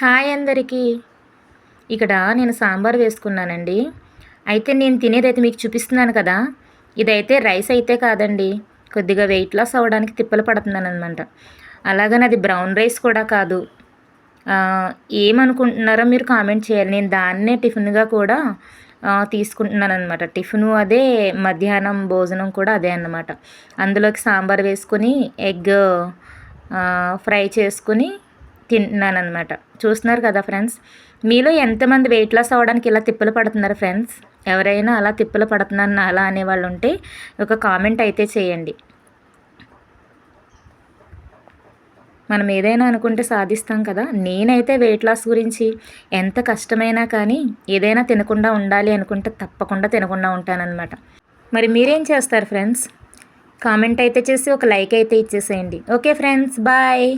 Hi అందరికీ. ఇక్కడ నేను సాంబార్ వేసుకున్నానండి. అయితే నేను తినేదైతే మీకు చూపిస్తున్నాను కదా. ఇదైతే రైస్ అయితే కాదండి. కొద్దిగా వెయిట్ లాస్ అవ్వడానికి తిప్పలు పడుతున్నాను అనమాట అలాగని అది బ్రౌన్ రైస్ కూడా కాదు. ఏమనుకుంటున్నారో మీరు కామెంట్ చేయాలి. నేను దాన్నే టిఫిన్గా కూడా తీసుకుంటున్నాను అనమాట టిఫిను అదే మధ్యాహ్నం భోజనం కూడా అదే అన్నమాట. అందులోకి సాంబార్ వేసుకొని ఎగ్ ఫ్రై చేసుకుని తింటున్నాను చూస్తున్నారు కదా ఫ్రెండ్స్? మీలో ఎంతమంది వెయిట్ లాస్ అవ్వడానికి ఇలా తిప్పలు పడుతున్నారు ఫ్రెండ్స్? ఎవరైనా అలా తిప్పలు పడుతున్నారు అలా అనేవాళ్ళు ఉంటే ఒక కామెంట్ అయితే చేయండి. మనం ఏదైనా అనుకుంటే సాధిస్తాం కదా? నేనైతే వెయిట్ లాస్ గురించి ఎంత కష్టమైనా కానీ ఏదైనా తినకుండా ఉండాలి అనుకుంటే తప్పకుండా తినకుండా ఉంటానన్నమాట. మరి మీరేం చేస్తారు ఫ్రెండ్స్? కామెంట్ అయితే చేసి ఒక లైక్ అయితే ఇచ్చేసేయండి. Okay friends bye!